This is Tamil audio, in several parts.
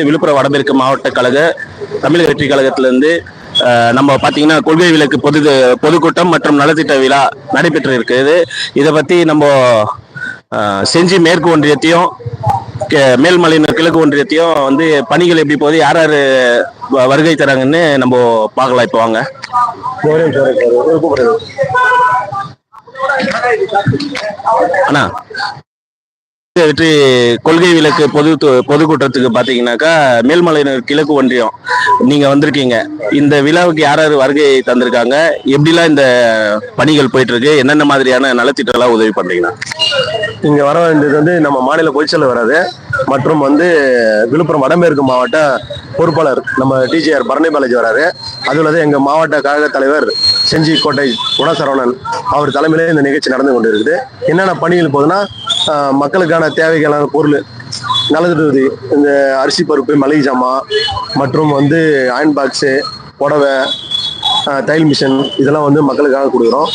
விழுப்புரம் வடமேற்கு மாவட்ட கழக தமிழக வெற்றி கழகத்திலிருந்து நம்ம பார்த்தீங்கன்னா கொள்கை விளக்கு பொது பொதுக்கூட்டம் மற்றும் நலத்திட்ட விழா நடைபெற்று இருக்குது இதை பற்றி நம்ம செஞ்சி மேற்கு ஒன்றியத்தையும் கே- மேல்மலையினர் கிழக்கு ஒன்றியத்தையும் வந்து பணிகள் எப்படி போகுது யார் யார் வ- வருகை தராங்கன்னு நம்ம பார்க்கலாம் இப்போ வாங்க. அண்ணா. வெற்றி கொள்கை விளக்கு பொது பொதுக்கூட்டத்துக்கு பாத்தீங்கன்னாக்கா மேல்மலையினர் கிழக்கு ஒன்றியம் நீங்க வந்திருக்கீங்க. இந்த விழாவுக்கு யார் யார் வருகை தந்திருக்காங்க? எப்படிலாம் இந்த பணிகள் போயிட்டு இருக்கு என்னென்ன மாதிரியான நலத்திட்டம்லாம் உதவி பண்றீங்கன்னா? இங்க வர வேண்டியது வந்து நம்ம மாநில பொதுச்செயலர் வராது மற்றும் வந்து விழுப்புரம் வடமேற்கு மாவட்ட பொறுப்பாளர் நம்ம டிஜிஆர் பரணி பாலாஜி வராரு. அதுல எங்க மாவட்ட கழக தலைவர் செஞ்சி கோட்டை குணசரவணன் அவர் தலைமையிலே இந்த நிகழ்ச்சி நடந்து கொண்டு இருக்குது என்னென்ன பணிகள் போகுதுன்னா மக்களுக்கான தேவைகளான பொருள் நலத்திட்டு இந்த அரிசி பருப்பு மளிகை ஜாமான் மற்றும் வந்து அயன் பாக்ஸு புடவை தையல் மிஷின் இதெல்லாம் வந்து மக்களுக்காக கொடுக்குறோம்.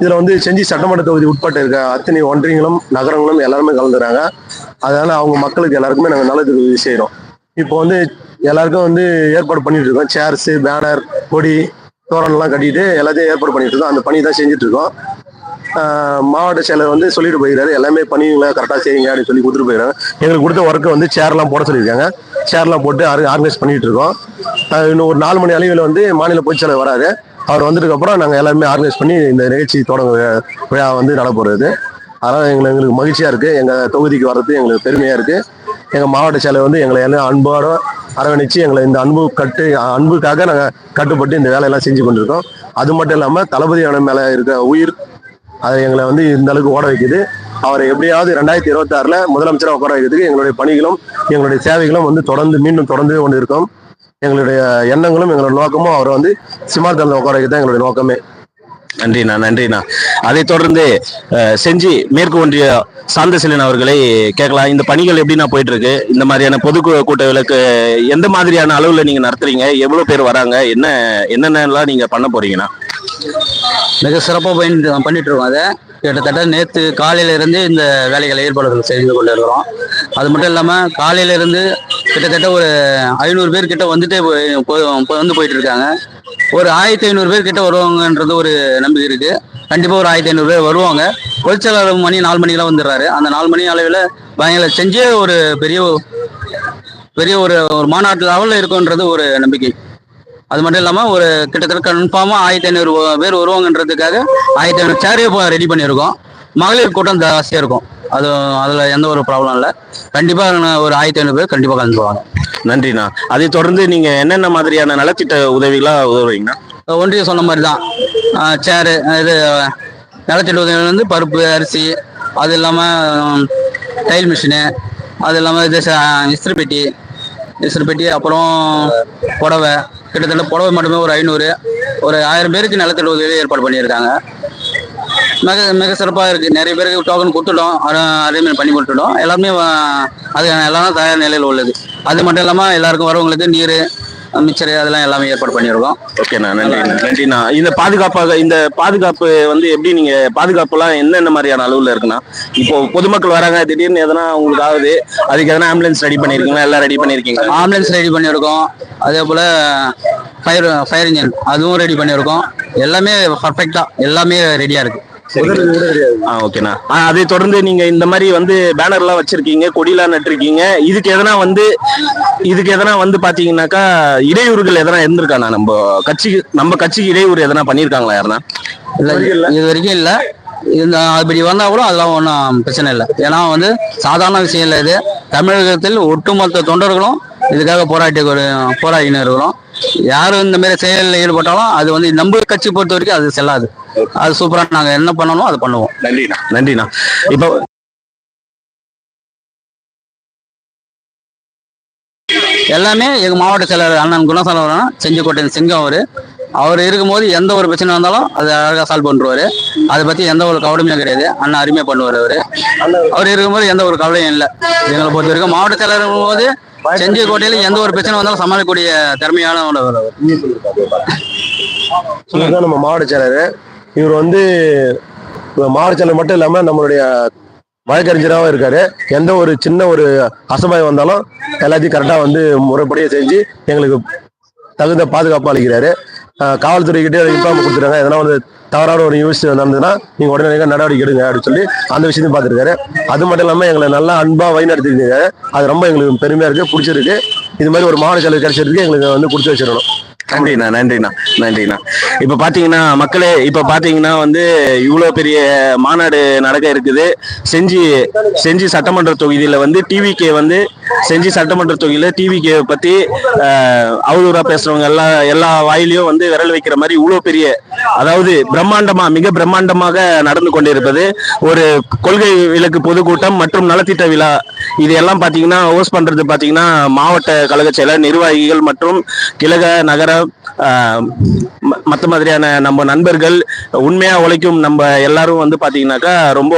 இதில் வந்து செஞ்சி சட்டமன்ற தொகுதி உட்பட்டு இருக்க அத்தனை ஒன்றியங்களும் நகரங்களும் எல்லாருமே கலந்துறாங்க அதனால அவங்க மக்களுக்கு எல்லாருக்குமே நாங்கள் நல்லது உதவி செய்கிறோம் இப்போ வந்து எல்லாருக்கும் வந்து ஏற்பாடு பண்ணிட்டு இருக்கோம். சேர்ஸு பேனர் கொடி தோரணம்லாம் கட்டிட்டு எல்லாத்தையும் ஏற்பாடு பண்ணிட்டு இருக்கோம். அந்த பணி தான் செஞ்சுட்டு இருக்கோம். மாவட்ட செயலர் வந்து சொல்லிட்டு போயிருக்காரு. எல்லாமே பண்ணுவீங்களா கரெக்டாக செய்யுங்க அப்படின்னு சொல்லி கொடுத்துட்டு போயிருக்காங்க. எங்களுக்கு கொடுத்த ஒர்க்கை வந்து சேர்லாம் போட சொல்லியிருக்காங்க. சேர்லாம் போட்டு ஆர்கனைஸ் பண்ணிட்டு இருக்கோம். இன்னும் ஒரு நாலு மணி அளவில் வந்து மாநில பொதுச் செயலர் அவர் வந்ததுக்கப்புறம் நாங்கள் எல்லாருமே ஆர்கனைஸ் பண்ணி இந்த நிகழ்ச்சி தொடங்க விழா வந்து நடப்போகிறது அதனால் எங்களுக்கு எங்களுக்கு மகிழ்ச்சியாக இருக்குது எங்கள் தொகுதிக்கு வர்றது எங்களுக்கு பெருமையாக இருக்குது எங்கள் மாவட்ட செயலர் வந்து எங்களை எல்லாம் அன்போட அரவணைச்சு எங்களை இந்த அன்பு கட்டு அன்புக்காக நாங்கள் கட்டுப்பட்டு இந்த வேலையெல்லாம் செஞ்சு கொண்டிருக்கோம். அது மட்டும் இல்லாமல் தளபதியான மேலே இருக்க உயிர் அது எங்களை வந்து இந்த அளவுக்கு ஓட வைக்குது. அவரை எப்படியாவது ரெண்டாயிரத்தி இருபத்தாறுல முதலமைச்சராக உட்கார வைக்கிறதுக்கு எங்களுடைய பணிகளும் எங்களுடைய சேவைகளும் வந்து தொடர்ந்து மீண்டும் தொடர்ந்து கொண்டு இருக்கும் எங்களுடைய எண்ணங்களும் எங்களோட நோக்கமும் அவரை வந்து சிமார்த்தனில் உட்கார வைக்கிறது தான் எங்களுடைய நோக்கமே. நன்றிண்ணா நன்றிண்ணா. அதைத் தொடர்ந்து செஞ்சு செஞ்சி மேற்கு ஒன்றிய சாந்தசிலன் அவர்களை கேட்கலாம். இந்த பணிகள் எப்படிண்ணா போயிட்டு இருக்கு இந்த மாதிரியான பொது கூ- கூட்ட விளக்கு எந்த மாதிரியான அளவுல நீங்க நடத்துறீங்க? எவ்வளவு பேர் வராங்க? என்ன என்னென்னலாம் நீங்க பண்ண போறீங்கண்ணா? மிக சிறப்பாக பண்ணிட்டு பண்ணிட்டு இருக்கோம் அதை. கிட்டத்தட்ட நேற்று காலையிலிருந்து இந்த வேலைகளை ஏற்பாடுகள் செய்து கொண்டு இருக்கிறோம் அது மட்டும் இல்லாமல் காலையிலிருந்து கிட்டத்தட்ட ஒரு ஐநூறு பேர் கிட்ட வந்துட்டே போய் வந்து போயிட்டு இருக்காங்க ஒரு ஆயிரத்தி ஐநூறு பேர் கிட்ட வருவாங்கன்றது ஒரு நம்பிக்கை இருக்கு. கண்டிப்பாக ஒரு ஆயிரத்தி ஐநூறு பேர் வருவாங்க. பொதுச்செயலாளர் மணி நாலு மணிக்கெல்லாம் வந்துடுறாரு. அந்த நாலு மணி அளவில் பயங்கர செஞ்சே ஒரு பெரிய பெரிய ஒரு ஒரு மாநாட்டு லெவலில் இருக்குன்றது ஒரு நம்பிக்கை. அது மட்டும் இல்லாமல் ஒரு கிட்டத்தட்ட கன்ஃபார்மாக ஆயிரத்தி ஐநூறு பேர் வருவாங்கன்றதுக்காக ஆயிரத்தி ஐநூறு சேரே ரெடி பண்ணியிருக்கோம். மகளிர் கூட்டம் ஜாஸ்தியாக இருக்கும். அது அதில் எந்த ஒரு ப்ராப்ளம் இல்லை. கண்டிப்பாக ஒரு ஆயிரத்தி ஐநூறு பேர் கண்டிப்பாக கலந்துக்குவாங்க நன்றிண்ணா. அதைத் தொடர்ந்து நீங்க என்னென்ன மாதிரியான நலத்திட்ட உதவிகளா உதவுறீங்கண்ணா ஒன்றிய சொன்ன மாதிரி தான் சேரு இது நிலத்தடி உதவி வந்து பருப்பு அரிசி அது இல்லாமல் டைல் மிஷினு அது இல்லாமல் இது இஸ்திரி பெட்டி இஸ்திரி பெட்டி அப்புறம் புடவை கிட்டத்தட்ட புடவை மட்டுமே ஒரு ஐநூறு ஒரு ஆயிரம் பேருக்கு நிலத்தடி உதவி ஏற்பாடு பண்ணியிருக்காங்க. மிக மிக சிறப்பாக இருக்குது நிறைய பேருக்கு டோக்கன் கொடுத்துட்டோம். அரேஞ்ச்மெண்ட் பண்ணி கொடுத்துட்டோம். எல்லாருமே அது எல்லாம் தயார் நிலையில் உள்ளது. அது மட்டும் இல்லாமல் எல்லாருக்கும் வரவங்களுக்கு நீர் மிச்சர் அதெல்லாம் எல்லாமே ஏற்பாடு பண்ணியிருக்கோம். ஓகேண்ணா நன்றி நன்றிண்ணா. இந்த பாதுகாப்பாக இந்த பாதுகாப்பு வந்து எப்படி நீங்க பாதுகாப்புலாம் என்னென்ன மாதிரியான அளவுல இருக்குண்ணா இப்போ பொதுமக்கள் வராங்க திடீர்னு எதனா உங்களுக்கு ஆகுது அதுக்கு எதனா ஆம்புலன்ஸ் ரெடி பண்ணிருக்கீங்களா? எல்லாம் ரெடி பண்ணிருக்கீங்க ஆம்புலன்ஸ் ரெடி பண்ணியிருக்கோம். அதே போல் ஃபயர் ஃபயர் இன்ஜின் அதுவும் ரெடி பண்ணியிருக்கோம். எல்லாமே பர்ஃபெக்டாக எல்லாமே ரெடியாக இருக்குது ஆ ஓகேண்ணா. ஆ, அதை தொடர்ந்து நீங்க இந்த மாதிரி வந்து பேனர்லாம் வச்சிருக்கீங்க கொடிலாம் நட்டிருக்கீங்க. இதுக்கு எதனா வந்து இதுக்கு எதனா வந்து பாத்தீங்கன்னாக்கா இடையூறுகள் எதனா இருந்திருக்காண்ணா? நம்ம கட்சிக்கு நம்ம கட்சிக்கு இடையூறு எதனா பண்ணிருக்காங்களா யாருன்னா? இல்லை. இது வரைக்கும் இல்லை. இந்த அப்படி வந்தால் கூட அதெல்லாம் ஒன்றும் பிரச்சனை இல்லை. ஏன்னா வந்து சாதாரண விஷயம் இல்லை இது. தமிழகத்தில் ஒட்டுமொத்த தொண்டர்களும் இதுக்காக போராட்டி இருக்கிறோம் யாரும் இந்த மாதிரி செயலில் ஈடுபட்டாலும் அது வந்து நம்ம கட்சி பொறுத்த வரைக்கும் அது செல்லாது. அது சூப்பராக நாங்கள் என்ன பண்ணணும் அது பண்ணுவோம். நன்றிண்ணா. நன்றிண்ணா. இப்போ எல்லாமே எங்கள் மாவட்ட செயலர் அண்ணன் குணசேகரன் செஞ்சிக்கோட்டை சிங்கம் அவர். அவர் இருக்கும்போது எந்த ஒரு பிரச்சனை வந்தாலும் அதை அழகாக சால்வ் பண்ணுவார் அதை பற்றி எந்த ஒரு கவலையுமே கிடையாது. அண்ணன் அருமையாக பண்ணுவார் அவர். அவர் இருக்கும்போது எந்த ஒரு கவலையும் இல்லை. எங்களை பொறுத்த வரைக்கும் மாவட்ட செயலர் இருக்கும்போது செஞ்சிக்கோட்டையில் எந்த ஒரு பிரச்சனை வந்தாலும் சமாளிக்கக்கூடிய திறமையான நம்ம மாவட்ட செயலர் இவர் வந்து மாவட்ட செயலர் மட்டும் இல்லாம நம்மளுடைய வழக்கறிஞராகவும் இருக்காரு. எந்த ஒரு சின்ன ஒரு அசம்பாயம் வந்தாலும் எல்லாத்தையும் கரெக்டாக வந்து முறைப்படியே செஞ்சு எங்களுக்கு தகுந்த பாதுகாப்பு அளிக்கிறாரு. காவல்துறைக்கிட்டே இன்ஃபார்ம் கொடுத்துருக்காங்க. எதனா வந்து தவறான ஒரு நியூஸ் நடந்ததுன்னா நீங்க உடனே நடவடிக்கை எடுங்க அப்படின்னு சொல்லி அந்த விஷயத்தையும் பார்த்துருக்காரு. அது மட்டும் இல்லாமல் எங்களை நல்லா அன்பா வழி அது ரொம்ப எங்களுக்கு பெருமையா இருக்கு பிடிச்சிருக்கு. இது மாதிரி ஒரு மாவட்ட செயலர் கிடைச்சிருக்கு எங்களுக்கு வந்து கொடுத்து வச்சிடணும். நன்றிண்ணா நன்றிண்ணா நன்றிண்ணா. இப்ப பாத்தீங்கன்னா மக்களே இப்ப பாத்தீங்கன்னா வந்து இவ்வளவு பெரிய மாநாடு நடக்க இருக்குது. செஞ்சி செஞ்சி சட்டமன்ற தொகுதியில வந்து டிவிகே வந்து செஞ்சி சட்டமன்ற தொகுதியில டிவிகே பத்தி அவதூறா பேசுறவங்க எல்லா எல்லா வாயிலையும் வந்து விரல் வைக்கிற மாதிரி இவ்வளவு பெரிய அதாவது பிரம்மாண்டமா மிக பிரம்மாண்டமாக நடந்து கொண்டிருப்பது. ஒரு கொள்கை விளக்கு பொதுக்கூட்டம் மற்றும் நலத்திட்ட விழா. இது எல்லாம் பாத்தீங்கன்னா ஹோஸ்ட் பண்றது பாத்தீங்கன்னா மாவட்ட கழக செயலர் நிர்வாகிகள் மற்றும் கிழக நகர மற்ற ம- மாதிரியான நம்ம நண்பர்கள் உண்மையா உழைக்கும் நம்ம எல்லாரும் வந்து பாத்தீங்கன்னாக்கா ரொம்ப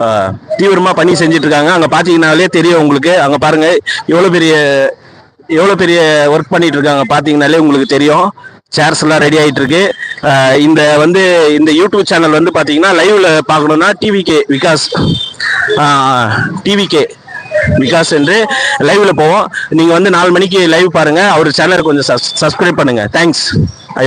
தீவிரமாக தீவிரமா பணி செஞ்சுட்டு இருக்காங்க அங்க பாத்தீங்கன்னாலே தெரியும் உங்களுக்கு. அங்க பாருங்க எவ்வளவு பெரிய எவ்வளோ பெரிய ஒர்க் பண்ணிட்டு இருக்காங்க பார்த்தீங்கனாலே உங்களுக்கு தெரியும். சேர்ஸ் எல்லாம் ரெடி ஆகிட்டு இருக்கு இந்த வந்து இந்த யூடியூப் சேனல் வந்து பார்த்தீங்கன்னா லைவ்ல பார்க்கணும்னா டிவிகே விகாஸ் டிவிகே விகாஸ் என்று லைவ்ல போவோம். நீங்க வந்து நாலு மணிக்கு லைவ் பாருங்க. அவர் சேனல் கொஞ்சம் சப்ஸ்கிரைப் பண்ணுங்க. Thanks I